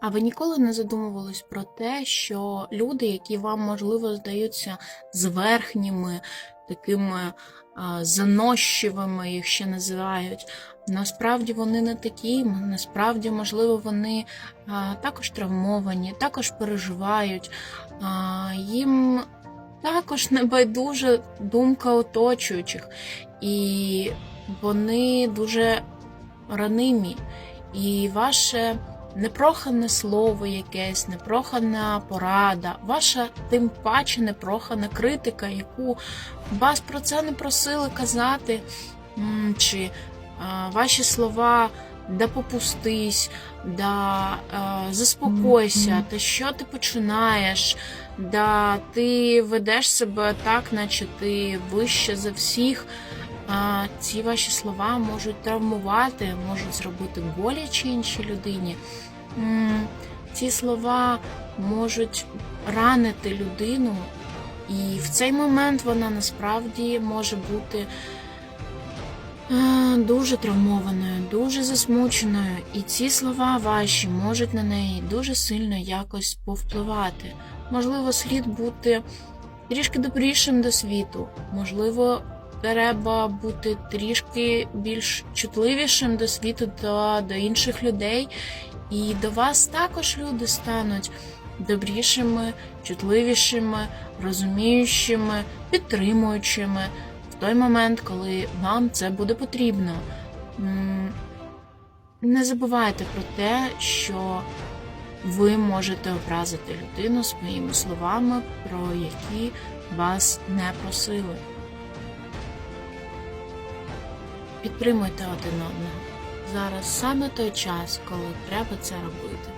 А ви ніколи не задумувались про те, що люди, які вам, можливо, здаються зверхніми, такими а, заносчивими, їх ще називають, насправді вони не такі, насправді, можливо, вони також травмовані, також переживають, їм також небайдужа думка оточуючих, і вони дуже ранимі. І ваше непрохане слово якесь, непрохана порада, ваша тим паче непрохана критика, яку вас про це не просили казати, чи а, ваші слова да попустись, да а, заспокойся, та що ти починаєш, да ти ведеш себе так, наче ти вище за всіх. Ці ваші слова можуть травмувати, можуть зробити боляче іншій людині. Ці слова можуть ранити людину, і в цей момент вона насправді може бути е, дуже травмованою, дуже засмученою, і ці слова ваші можуть на неї дуже сильно якось повпливати. Можливо, слід бути трішки добрішим до світу, можливо, треба бути трішки більш чутливішим до світу та до інших людей, і до вас також люди стануть добрішими, чутливішими, розуміючими, підтримуючими в той момент, коли вам це буде потрібно. Не забувайте про те, що ви можете образити людину своїми словами, про які вас не просили. Підтримуйте один одного. Зараз саме той час, коли треба це робити.